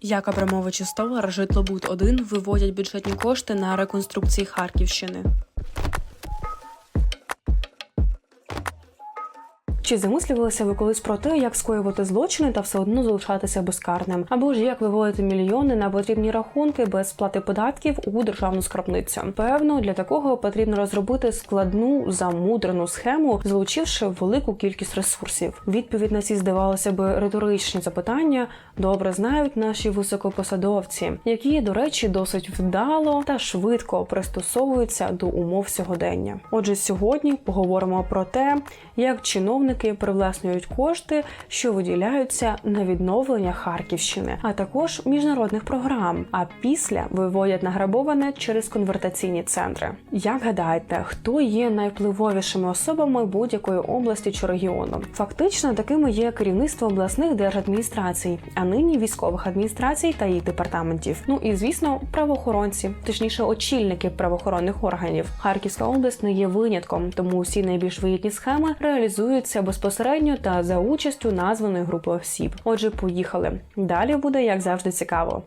Як Абрамович і Столар житлобуд 1 виводять бюджетні кошти на реконструкції Харківщини. Чи замислювалися ви колись про те, як скоювати злочини та все одно залишатися безкарним? Або ж як виводити мільйони на потрібні рахунки без сплати податків у державну скарбницю? Певно, для такого потрібно розробити складну замудрену схему, залучивши велику кількість ресурсів. Відповідь на ці здавалося би риторичні запитання добре знають наші високопосадовці, які, до речі, досить вдало та швидко пристосовуються до умов сьогодення. Отже, сьогодні поговоримо про те, як чиновники привласнюють кошти, що виділяються на відновлення Харківщини, а також міжнародних програм. А після виводять награбоване через конвертаційні центри. Як гадаєте, хто є найвпливовішими особами будь-якої області чи регіону? Фактично, такими є керівництво обласних держадміністрацій, а нині військових адміністрацій та їх департаментів. Ну і звісно, правоохоронці, точніше, очільники правоохоронних органів. Харківська область не є винятком, тому всі найбільш вигідні схеми реалізуються безпосередньо та за участю названої групи осіб. Отже, поїхали. Далі буде як завжди цікаво.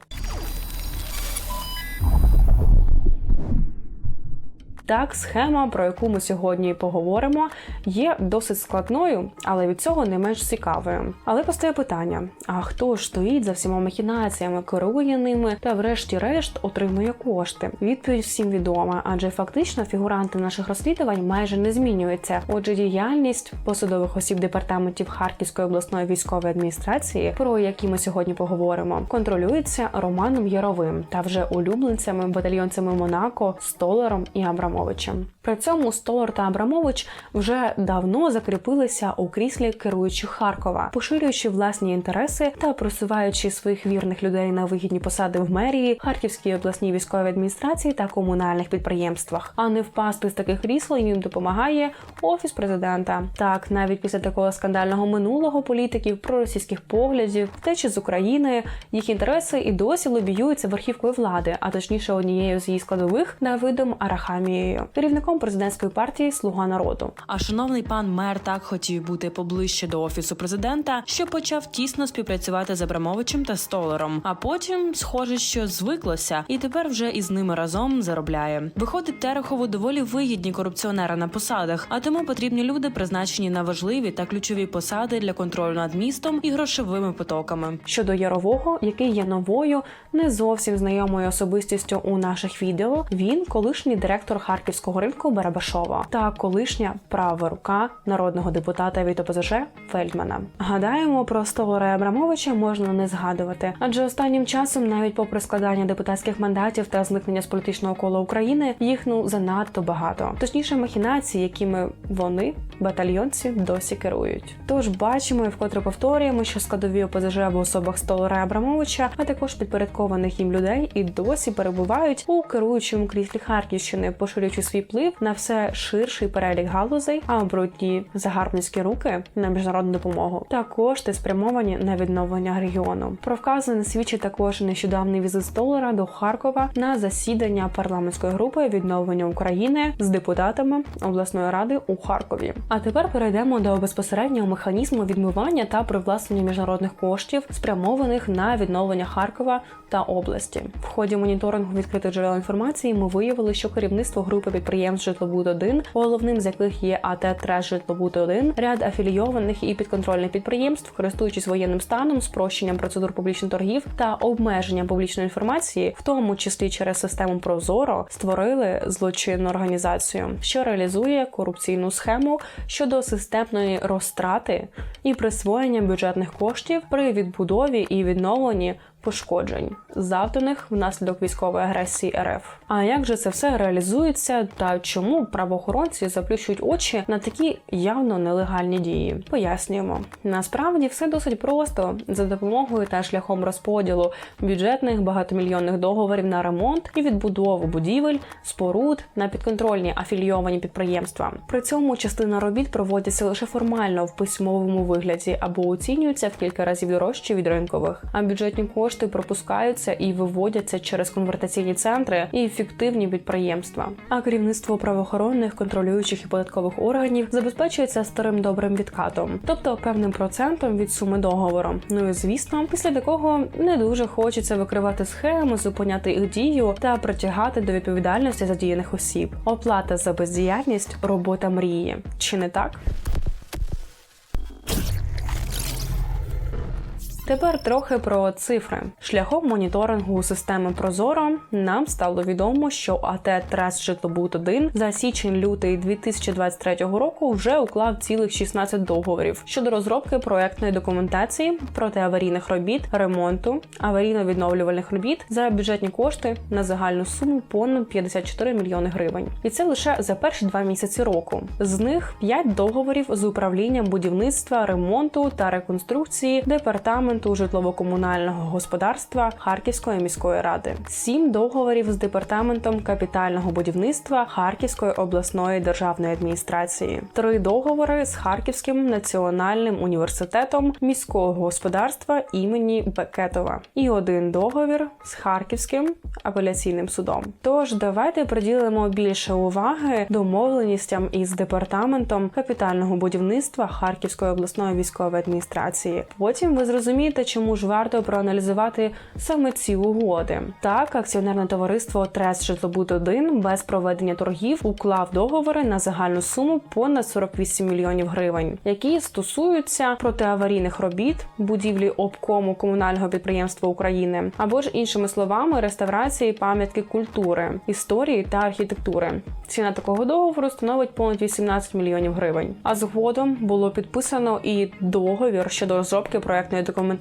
Так, схема, про яку ми сьогодні поговоримо, є досить складною, але від цього не менш цікавою. Але постає питання: а хто ж стоїть за всіма махінаціями, керує ними та, врешті-решт, отримує кошти? Відповідь всім відома, адже фактично фігуранти наших розслідувань майже не змінюються. Отже, діяльність посадових осіб департаментів Харківської обласної військової адміністрації, про які ми сьогодні поговоримо, контролюється Романом Яровим та вже улюбленцями батальйонцями Монако, Столаром і Абрамовичем. При цьому Столар та Абрамович вже давно закріпилися у кріслі керуючих Харкова, поширюючи власні інтереси та просуваючи своїх вірних людей на вигідні посади в мерії, Харківській обласній військовій адміністрації та комунальних підприємствах. А не впасти з таких крісел їм допомагає офіс президента. Так, навіть після такого скандального минулого політиків проросійських поглядів, втечі з України, їх інтереси і досі лобіюються верхівкою влади, а точніше однією з її складових Давидом Арахамією, керівником президентської партії Слуга народу. А шановний пан мер так хотів бути поближче до офісу президента, що почав тісно співпрацювати з Абрамовичем та Столером. А потім, схоже, що звиклося, і тепер вже із ними разом заробляє. Виходить, Терехову доволі вигідні корупціонери на посадах, а тому потрібні люди, призначені на важливі та ключові посади для контролю над містом і грошовими потоками. Щодо Ярового, який є новою, не зовсім знайомою особистістю у наших відео. Він колишній директор харківського ринку Барабашова та колишня права рука народного депутата від ОПЗЖ Фельдмана. Гадаємо, про Столара Абрамовича можна не згадувати, адже останнім часом, навіть попри складання депутатських мандатів та зникнення з політичного кола України, їх ну занадто багато. Точніше, махінації, якими вони, батальйонці, досі керують. Тож бачимо і вкотре повторюємо, що складові ОПЗЖ в особах Столара Абрамовича, а також підпорядкованих їм людей, і досі перебувають у керуючому кріслі Харківщини, поширюючи свій вплив на все ширший перелік галузей, а брудні загарбницькі руки на міжнародну допомогу та кошти спрямовані на відновлення регіону. Про вказане свідчить також нещодавний візит Столара до Харкова на засідання парламентської групи відновлення України з депутатами обласної ради у Харкові. А тепер перейдемо до безпосереднього механізму відмивання та привласнення міжнародних коштів, спрямованих на відновлення Харкова та області. В ході моніторингу відкритих джерел інформації ми виявили, що керівництво групи підприємств Житлобуд 1 головним з яких є АТ Треш Житлобуд 1 ряд афілійованих і підконтрольних підприємств, користуючись воєнним станом, спрощенням процедур публічних торгів та обмеженням публічної інформації, в тому числі через систему Прозоро, створили злочинну організацію, що реалізує корупційну схему щодо системної розтрати і присвоєння бюджетних коштів при відбудові і відновленні пошкоджень, завданих внаслідок військової агресії РФ. А як же це все реалізується та чому правоохоронці заплющують очі на такі явно нелегальні дії? Пояснюємо. Насправді все досить просто за допомогою та шляхом розподілу бюджетних багатомільйонних договорів на ремонт і відбудову будівель, споруд на підконтрольні афілійовані підприємства. При цьому частина робіт проводяться лише формально в письмовому вигляді або оцінюються в кілька разів дорожче від ринкових, а бюджетні кошти кошти пропускаються і виводяться через конвертаційні центри і фіктивні підприємства. А керівництво правоохоронних, контролюючих і податкових органів забезпечується старим добрим відкатом, тобто певним процентом від суми договору. Ну і звісно, після такого не дуже хочеться викривати схеми, зупиняти їх дію та притягати до відповідальності задіяних осіб. Оплата за бездіяльність робота мрії. Чи не так? Тепер трохи про цифри. Шляхом моніторингу системи Прозоро нам стало відомо, що АТ Трес Житлобуд 1 за січень-лютий 2023 року вже уклав цілих 16 договорів щодо розробки проектної документації протиаварійних робіт, ремонту, аварійно-відновлювальних робіт за бюджетні кошти на загальну суму понад 54 мільйони гривень. І це лише за перші два місяці року. З них 5 договорів з управлінням будівництва, ремонту та реконструкції департаменту житлово-комунального господарства Харківської міської ради, 7 договорів з департаментом капітального будівництва Харківської обласної державної адміністрації, 3 договори з Харківським національним університетом міського господарства імені Бекетова і один договір з Харківським апеляційним судом. Тож давайте приділимо більше уваги домовленістям із департаментом капітального будівництва Харківської обласної військової адміністрації. Потім ви зрозумієте, чому ж варто проаналізувати саме ці угоди. Так, акціонерне товариство Трес Житлобуд 1 без проведення торгів уклав договори на загальну суму понад 48 мільйонів гривень, які стосуються протиаварійних робіт, будівлі обкому комунального підприємства України або ж іншими словами реставрації пам'ятки культури, історії та архітектури. Ціна такого договору становить понад 18 мільйонів гривень. А згодом було підписано і договір щодо розробки проектної документації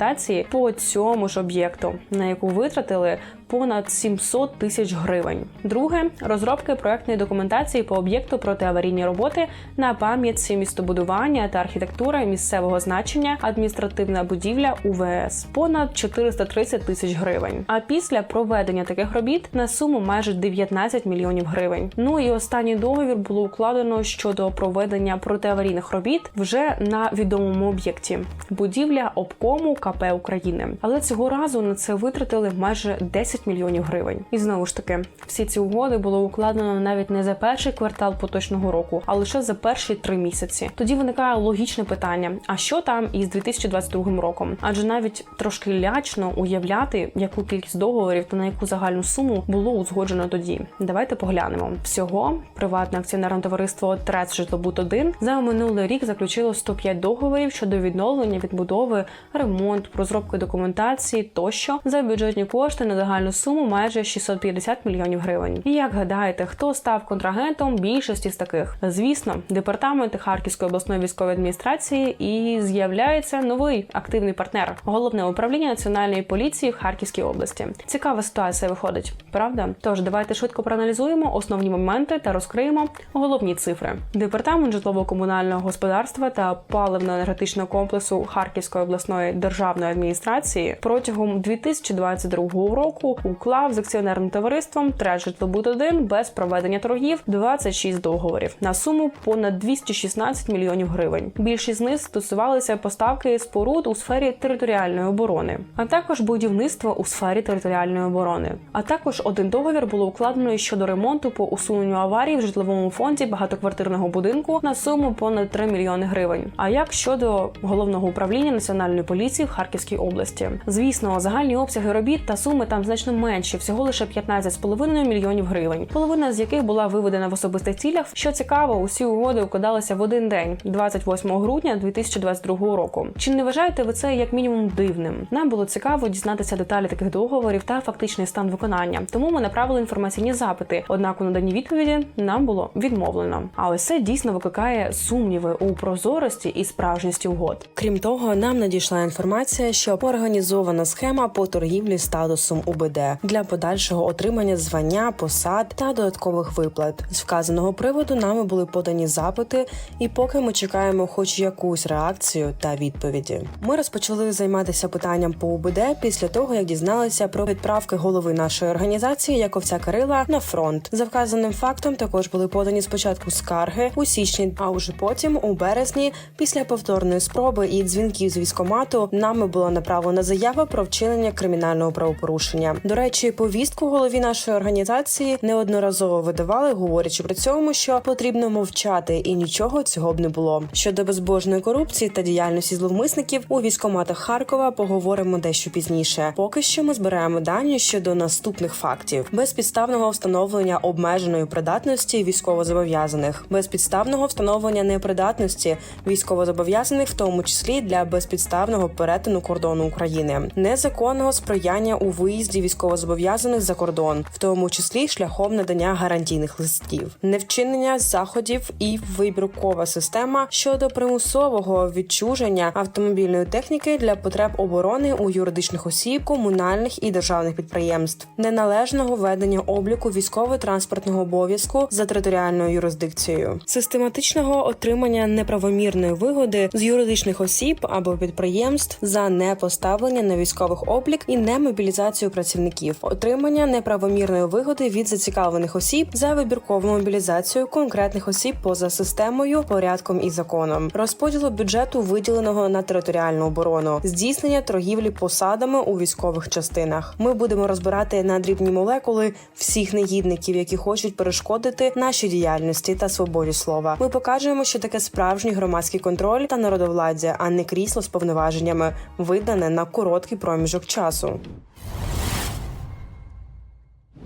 по цьому ж об'єкту, на яку витратили понад 700 тисяч гривень. Друге розробки проектної документації по об'єкту протиаварійні роботи на пам'ятці містобудування та архітектури місцевого значення адміністративна будівля УВС понад 430 тисяч гривень. А після проведення таких робіт на суму майже 19 мільйонів гривень. Ну і останній договір було укладено щодо проведення протиаварійних робіт вже на відомому об'єкті будівля обкому КП України. Але цього разу на це витратили майже 10 мільйонів гривень. І знову ж таки, всі ці угоди було укладено навіть не за перший квартал поточного року, а лише за перші три місяці. Тоді виникає логічне питання: а що там із 2022 роком? Адже навіть трошки лячно уявляти, яку кількість договорів та на яку загальну суму було узгоджено тоді. Давайте поглянемо. Всього приватне акціонерне товариство Трец Житлобуд 1 за минулий рік заключило 105 договорів щодо відновлення, відбудови, ремонт, розробки документації тощо за бюджетні кошти на загальну суму майже 650 мільйонів гривень. І як гадаєте, хто став контрагентом більшості з таких? Звісно, департамент Харківської обласної військової адміністрації і з'являється новий активний партнер головне управління національної поліції в Харківській області. Цікава ситуація виходить, правда? Тож давайте швидко проаналізуємо основні моменти та розкриємо головні цифри. Департамент житлово-комунального господарства та паливно-енергетичного комплексу Харківської обласної державної адміністрації протягом 2022 року уклав з акціонерним товариством «Трет Житлобуд 1 без проведення торгів 26 договорів на суму понад 216 мільйонів гривень. Більшість з них стосувалися поставки споруд у сфері територіальної оборони, а також будівництва у сфері територіальної оборони. А також один договір було укладено щодо ремонту по усуненню аварій в житловому фонді багатоквартирного будинку на суму понад 3 мільйони гривень. А як щодо головного управління національної поліції в Харківській області? Звісно, загальні обсяги робіт та суми там значно менші, всього лише 15,5 мільйонів гривень, половина з яких була виведена в особистих цілях. Що цікаво, усі угоди укладалися в один день, 28 грудня 2022 року. Чи не вважаєте ви це як мінімум дивним? Нам було цікаво дізнатися деталі таких договорів та фактичний стан виконання. Тому ми направили інформаційні запити. Однак у наданні відповіді нам було відмовлено. А ось це дійсно викликає сумніви у прозорості і справжності угод. Крім того, нам надійшла інформація, що організована схема по торгівлі статусом УБД ОБД для подальшого отримання звання, посад та додаткових виплат. З вказаного приводу нами були подані запити, і поки ми чекаємо хоч якусь реакцію та відповіді. Ми розпочали займатися питанням по ОБД після того, як дізналися про відправки голови нашої організації Яковця Кирила на фронт. За вказаним фактом також були подані спочатку скарги у січні, а уже потім у березні, після повторної спроби і дзвінків з військомату, нами була направлена заява про вчинення кримінального правопорушення. До речі, повістку голові нашої організації неодноразово видавали, говорячи при цьому, що потрібно мовчати, і нічого цього б не було. Щодо безбожної корупції та діяльності зловмисників у військоматах Харкова поговоримо дещо пізніше. Поки що ми збираємо дані щодо наступних фактів: безпідставного встановлення обмеженої придатності військовозобов'язаних, безпідставного встановлення непридатності військовозобов'язаних, в тому числі для безпідставного перетину кордону України, незаконного сприяння у виїзді військовозобов'язаних за кордон, в тому числі шляхом надання гарантійних листів, невчинення заходів і вибіркова система щодо примусового відчуження автомобільної техніки для потреб оборони у юридичних осіб, комунальних і державних підприємств, неналежного ведення обліку військово-транспортного обов'язку за територіальною юрисдикцією, систематичного отримання неправомірної вигоди з юридичних осіб або підприємств за непоставлення на військових облік і немобілізацію працівників, отримання неправомірної вигоди від зацікавлених осіб за вибіркову мобілізацію конкретних осіб поза системою, порядком і законом, розподілу бюджету виділеного на територіальну оборону, здійснення торгівлі посадами у військових частинах. Ми будемо розбирати на дрібні молекули всіх негідників, які хочуть перешкодити нашій діяльності та свободі слова. Ми покажемо, що таке справжній громадський контроль та народовладдя, а не крісло з повноваженнями, видане на короткий проміжок часу.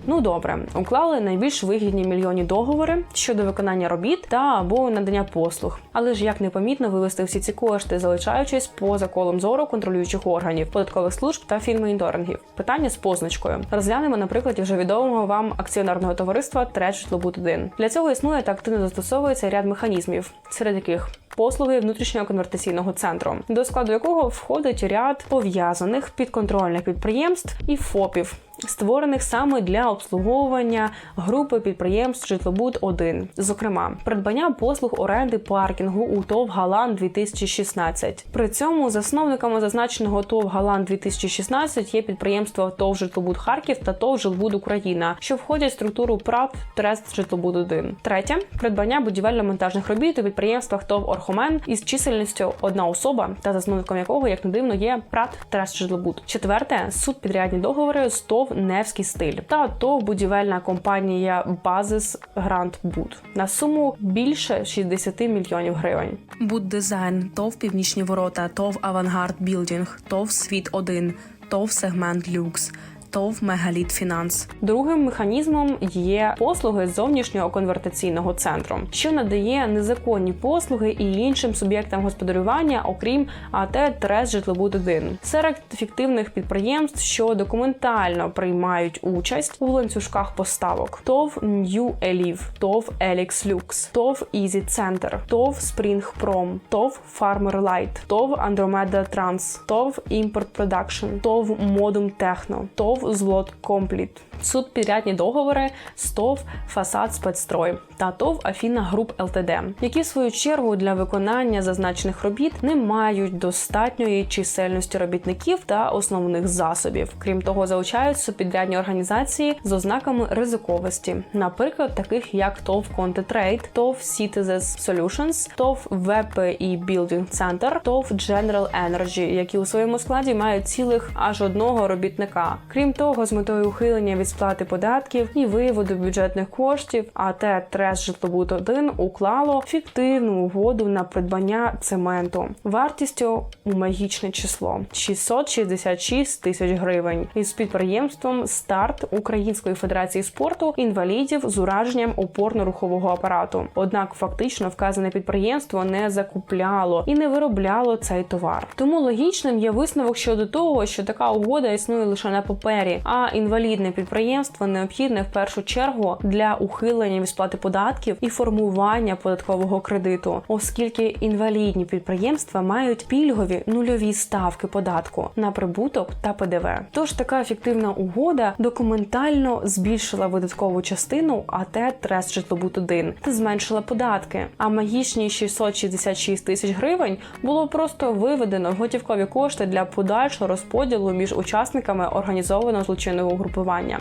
Ну добре, уклали найбільш вигідні мільйонні договори щодо виконання робіт та або надання послуг. Але ж як непомітно вивести всі ці кошти, залишаючись поза колом зору контролюючих органів, податкових служб та фінмоніторингів. Питання з позначкою. Розглянемо на прикладі вже відомого вам акціонерного товариства Трет житлобуд 1 Для цього існує та активно застосовується ряд механізмів, серед яких Послуги внутрішнього конвертаційного центру, до складу якого входить ряд пов'язаних підконтрольних підприємств і ФОПів, створених саме для обслуговування групи підприємств Житлобуд 1 зокрема, придбання послуг оренди паркінгу у ТОВ Галан 2016 При цьому засновниками зазначеного ТОВ Галан 2016 є підприємства ТОВ Житлобуд Харків та ТОВ Жилбуд Україна, що входять в структуру ПРАП Трест Житлобуд 1 Третє придбання будівельно-монтажних робіт у підприємствах ТОВ Орхомен із чисельністю одна особа та засновником якого, як не дивно, є ПРАТ Трест Житлобуд. Четверте субпідрядні договори з Невський стиль та ТОВ будівельна компанія Базис Гранд Буд на суму більше 60 мільйонів гривень. Буддизайн, ТОВ Північні ворота, ТОВ Авангард Білдінг, ТОВ Світ 1 ТОВ Сегмент Люкс, ТОВ Мегаліт Фінанс. Другим механізмом є послуги зовнішнього конвертаційного центру, що надає незаконні послуги і іншим суб'єктам господарювання, окрім АТ Трес житлобуд 1 серед фіктивних підприємств, що документально приймають участь у ланцюжках поставок: ТОВ New Elif, ТОВ Elix Lux, ТОВ Easy Center, ТОВ Spring Prom, ТОВ Farmer Light, ТОВ Andromeda Trans, ТОВ Import Production, ТОВ Modum Techno, ТОВ Злот Компліт. Суд підрядні договори з ТОВ Фасад Спецстрой та ТОВ Афіна Груп ЛТД, які в свою чергу для виконання зазначених робіт не мають достатньої чисельності робітників та основних засобів. Крім того, залучають субпідрядні організації з ознаками ризиковості, наприклад, таких як ТОВ Contetrade, ТОВ Citizens Solutions, ТОВ VPI Building Center, ТОВ General Energy, які у своєму складі мають цілих аж одного робітника. Крім того, з метою ухилення від сплати податків і виводу бюджетних коштів, АТ Трес Житлобуд 1 уклало фіктивну угоду на придбання цементу вартістю у магічне число 666 тисяч гривень із підприємством Старт Української федерації спорту інвалідів з ураженням опорно-рухового апарату. Однак фактично вказане підприємство не закупляло і не виробляло цей товар. Тому логічним є висновок щодо того, що така угода існує лише на папері сфері. А інвалідне підприємство необхідне в першу чергу для ухилення від сплати податків і формування податкового кредиту, оскільки інвалідні підприємства мають пільгові нульові ставки податку на прибуток та ПДВ. Тож така ефективна угода документально збільшила видаткову частину АТ Трест Житлобут 1 та зменшила податки. А магічні 666 тисяч гривень було просто виведено в готівкові кошти для подальшого розподілу між учасниками організованого злочинного угрупування.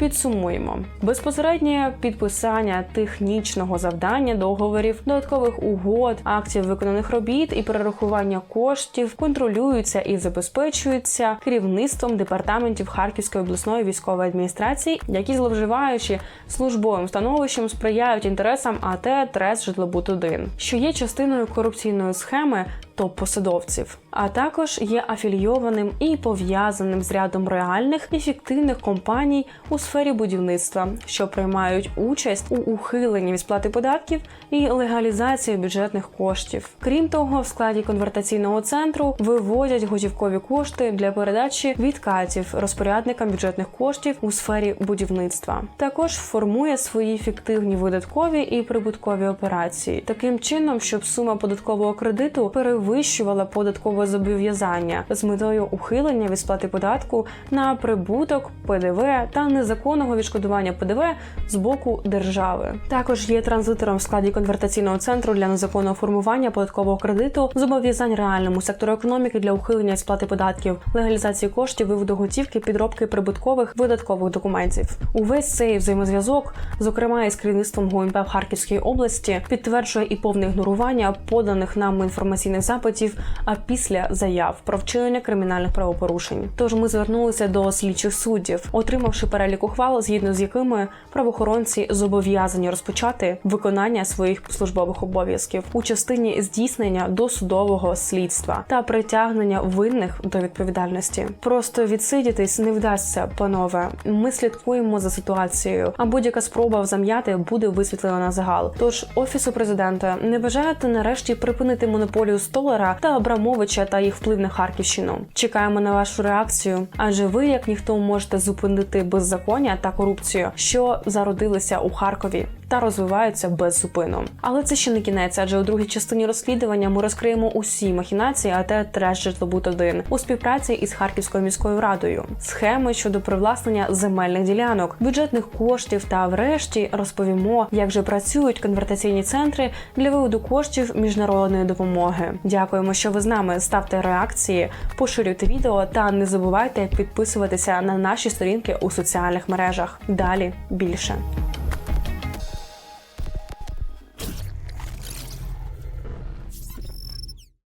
Підсумуємо безпосереднє підписання технічного завдання договорів, додаткових угод, актів виконаних робіт і перерахування коштів контролюються і забезпечуються керівництвом департаментів Харківської обласної військової адміністрації, які зловживаючи службовим становищем сприяють інтересам АТ Трес Житлобут 1 що є частиною корупційної схеми топ-посадовців, а також є афілійованим і пов'язаним з рядом реальних і компаній у сфері будівництва, що приймають участь у ухиленні від сплати податків і легалізації бюджетних коштів. Крім того, в складі конвертаційного центру виводять готівкові кошти для передачі відкатів розпорядникам бюджетних коштів у сфері будівництва. Також формує свої фіктивні видаткові і прибуткові операції, таким чином, щоб сума податкового кредиту перевищувала податкове зобов'язання з метою ухилення від сплати податку на прибуток, ПДВ та незаконного відшкодування ПДВ з боку держави. Також є транзитором в складі конвертаційного центру для незаконного формування податкового кредиту, зобов'язань реальному сектору економіки для ухилення від сплати податків, легалізації коштів, виводу готівки, підробки прибуткових видаткових документів. Увесь цей взаємозв'язок, зокрема із керівництвом ГУНП в Харківській області, підтверджує і повне ігнорування поданих нам інформаційних запитів, а після заяв про вчинення кримінальних правопорушень. Тож ми звернулися до слідчих суддів, отримавши перелік ухвал, згідно з якими правоохоронці зобов'язані розпочати виконання своїх службових обов'язків у частині здійснення досудового слідства та притягнення винних до відповідальності. Просто відсидітись не вдасться, панове. Ми слідкуємо за ситуацією, а будь-яка спроба зам'яти буде висвітлена на загал. Тож офісу президента не бажаєте нарешті припинити монополію Столара та Абрамовича та їх вплив на Харківщину. Чекаємо на вашу реакцію, адже ви, як ніхто, можете зупинити беззаконня та корупцію, що зародилися у Харкові. Та розвиваються без зупину. Але це ще не кінець, адже у другій частині розслідування ми розкриємо усі махінації АТ Треш Житлобут 1 у співпраці із Харківською міською радою, схеми щодо привласнення земельних ділянок, бюджетних коштів та, врешті, розповімо, як же працюють конвертаційні центри для виводу коштів міжнародної допомоги. Дякуємо, що ви з нами. Ставте реакції, поширюйте відео та не забувайте підписуватися на наші сторінки у соціальних мережах. Далі більше.